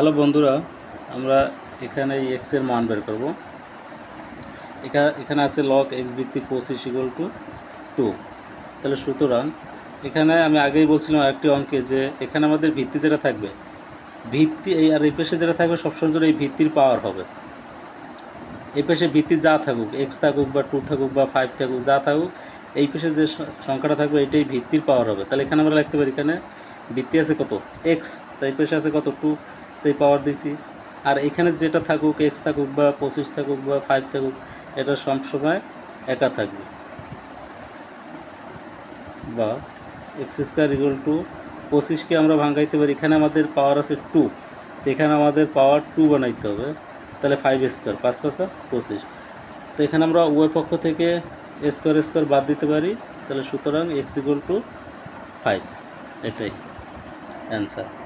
Hello বন্ধুরা, আমরা এখানে এক্সের মান বের করব। এখানে আছে লক এক্স ভিত্তিক পঁচিশ ইকুয়াল টু টু তাহলে সুতরাং এখানে আমি আগেই বলছিলাম আরেকটি অঙ্কে যে এখানে আমাদের ভিত্তি যেটা থাকবে, ভিত্তি এই আর এই পেশে যেটা থাকবে সবসময় জন্য এই ভিত্তির পাওয়ার হবে। এই পেশে ভিত্তি যা থাকুক এক্স থাকুক বা টু থাকুক বা ফাইভ থাকুক, যা থাকুক, এই পেশে যে সংখ্যাটা থাকবে এটাই ভিত্তির পাওয়ার হবে। তাহলে এখানে আমরা লিখতে পারি এখানে, ভিত্তি আছে কত? এক্স তাই পেশে আছে কত? টু তাই পাওয়ার দিছি। আর এখানে যেটা থাকুক এক্স থাকুক বা পঁচিশ থাকুক বা ফাইভ থাকুক, এটা সবসময় একা থাকবে। বা এক্স স্কোয়ার ইকুয়াল টু পঁচিশকে আমরা ভাঙাইতে পারি। এখানে আমাদের পাওয়ার আছে টু তো এখানে আমাদের পাওয়ার টু বানাইতে হবে। তাহলে ফাইভ স্কোয়ার পাঁচ পাঁচা পঁচিশ। তো এখানে আমরা উভয় পক্ষ থেকে স্কোয়ার স্কোয়ার বাদ দিতে পারি। তাহলে সুতরাং এক্স ইকুয়াল টু ফাইভ এটাই অ্যান্সার